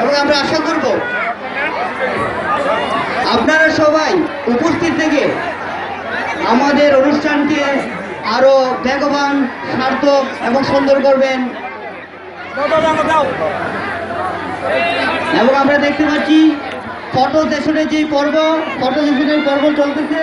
এবং আমরা আশা করব আপনারা সবাই উপস্থিত থেকে আমাদের অনুষ্ঠানকে আরও বেগবান, সার্থক এবং সুন্দর করবেন। এবং আমরা দেখতে পাচ্ছি ফটো সেশনের যে পর্ব ফটো সেশনের পর্ব চলতেছে।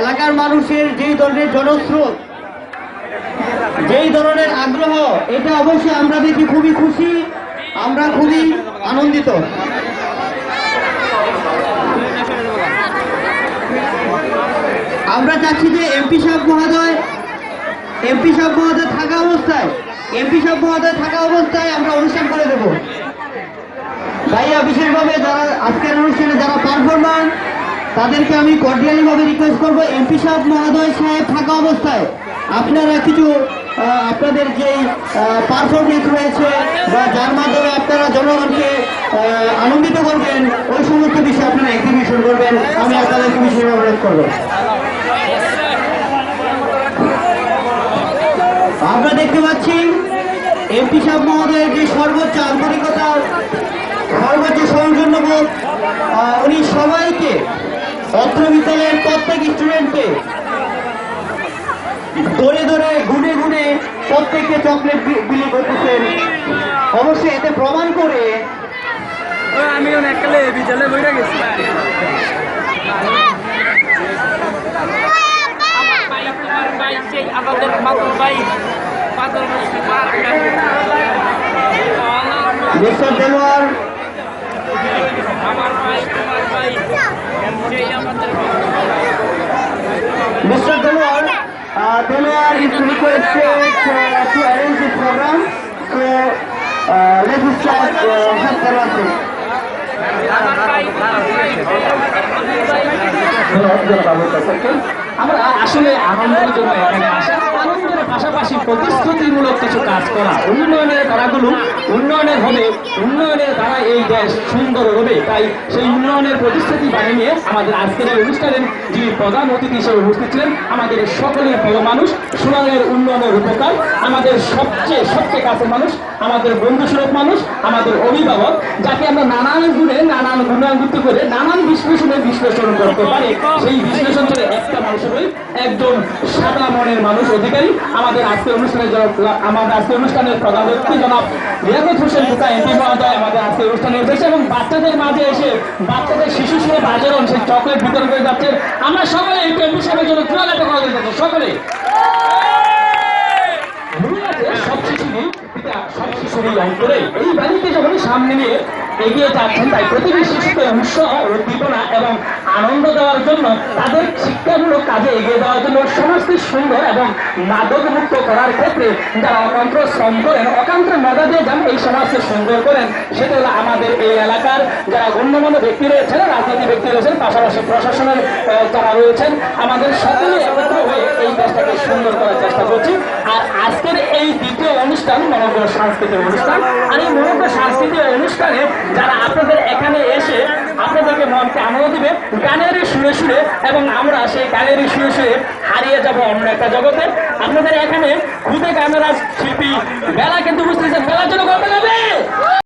এলাকার মানুষের যেই ধরনের জনস্রোত, যেই ধরনের আগ্রহ, এটা অবশ্যই আমরা দেখি, খুবই খুশি, আমরা খুবই আনন্দিত। আমরা চাচ্ছি যে এমপি সাহেব মহোদয়, এমপি সাহেব মহোদয় থাকা অবস্থায়, এমপি সাহেব মহোদয় থাকা অবস্থায় আমরা অনুষ্ঠান করে দেব। ভাইয়া, বিশেষভাবে যারা আজকের অনুষ্ঠানে যারা পারফরমান তাদেরকে আমি কর্ডিয়ালি ভাবে রিকোয়েস্ট করব। এমপি সাহেব, মহোদয় সাহেব থাকা অবস্থায় আপনারা কিছু আপনাদের যে পারফরমেন্স রয়েছে বা যার মাধ্যমে আপনারা জনগণকে আনন্দিত করবেন, ওই সমস্ত বিষয়ে আপনারা এক্সিবিশন করবেন। আমি আপনাদেরকে বিশেষ অনুরোধ করব আমরা দেখতে পাচ্ছি এমপি সাহেব, মহোদয়ের যে সর্বোচ্চ আন্তরিকতা, সর্বোচ্চ সৌজন্যবোধ উনি সবাইকে অত্র বিদ্যালয়ের প্রত্যেক স্টুডেন্টকে ধরে ধরে গুনে গুনে প্রত্যেককে চকলেট বিলি করতেছেন। অবশ্যই এতে প্রমাণ করে আমি এককালে বিদ্যালয়ে বইটা গেছি। আমার ভাই তোমার ভাই সেই আমাদের মাতুর ভাই মাতুর মিস্টার দেলোয়ার আমার ভাই। তোমার ভাই Uh, the mayor to arrange the program, so uh, let us start uh, আমরা আসলে আনন্দের জন্য এখানে আসা। আনন্দের পাশাপাশি প্রতিশ্রুতিমূলক কিছু কাজ করা। উন্নয়নের ধারাগুলো উন্নয়নের হবে। উন্নয়নের দ্বারা এই দেশ সুন্দর হবে। তাই সেই উন্নয়নের প্রতিশ্রুতি বানিয়ে আমাদের আজকের এই অনুষ্ঠানের যিনি প্রধান অতিথি হিসেবে উপস্থিত ছিলেন, আমাদের সকলের প্রিয় মানুষ সুনামের উন্নয়নের উপকার, আমাদের সবচেয়ে সবচেয়ে কাছের মানুষ, আমাদের বন্ধুস্বরূপ মানুষ, আমাদের অভিভাবক, যাকে আমরা নানান গুণে, নানান গুণাগুতি করে, নানান বিশ্লেষণে বিশ্লেষণ করতে পারি। সেই বিশ্লেষণ করে একটা মানুষের একজন সাদা মনের মানুষ, অধিকারী। আমাদের আজকের অনুষ্ঠানে আমাদের আজকের অনুষ্ঠানের প্রধান অতিথি জনাব লিয়াকত হোসেন ঢুকা এমপি মহোদয়, আমাদের আজকের অনুষ্ঠানে এসেছে এবং বাচ্চাদের মাঝে এসে বাচ্চাদের শিশু শুনে বাজারণ, সেই চকলেট বিতরণ করে যাচ্ছে। আমরা সকলে এই এমপি সাহেবের জন্য চুয়ালাটা করা যাচ্ছে সকলে। সব শিশুরই সব শিশুরই অন্তরে এই বাড়িতে যখন সামনে নিয়ে এগিয়ে যাচ্ছেন তাই প্রতিটি শিশুকে উৎসাহ উদ্দীপনা এবং আনন্দ দেওয়ার জন্য তাদের শিক্ষামূলক কাজে এগিয়ে দেওয়ার জন্য সমাজকে সুন্দর এবং মাদক মুক্ত করার ক্ষেত্রে যারা অকান্ত শ্রম করেন, অকান্ত মজা দিয়ে যেন, এই সমাজকে সুন্দর করেন। সেটা হলো আমাদের এই এলাকার যারা গণ্যমান্য ব্যক্তি রয়েছেন, রাজনীতি ব্যক্তি রয়েছেন, পাশাপাশি প্রশাসনের যারা রয়েছেন, আমাদের সকলে একত্র হয়ে এই দেশটাকে সুন্দর করার চেষ্টা করছি। আর আজকের এই দ্বিতীয় অনুষ্ঠান মনোজ্ঞ সাংস্কৃতিক অনুষ্ঠান। আর এই মনোজ্ঞ অনুষ্ঠানে যারা আপনাদের এখানে এসে আপনাদেরকে মনকে আনন্দ দিবে, গানের সুরে সুরে এবং আমরা সেই গানের সুরে সুরে হারিয়ে যাব অন্য একটা জগতে। আপনাদের এখানে খুদে গানের শিল্পী বেলা কিন্তু বুঝতেছেন বেলার জন্য গল্প যাবে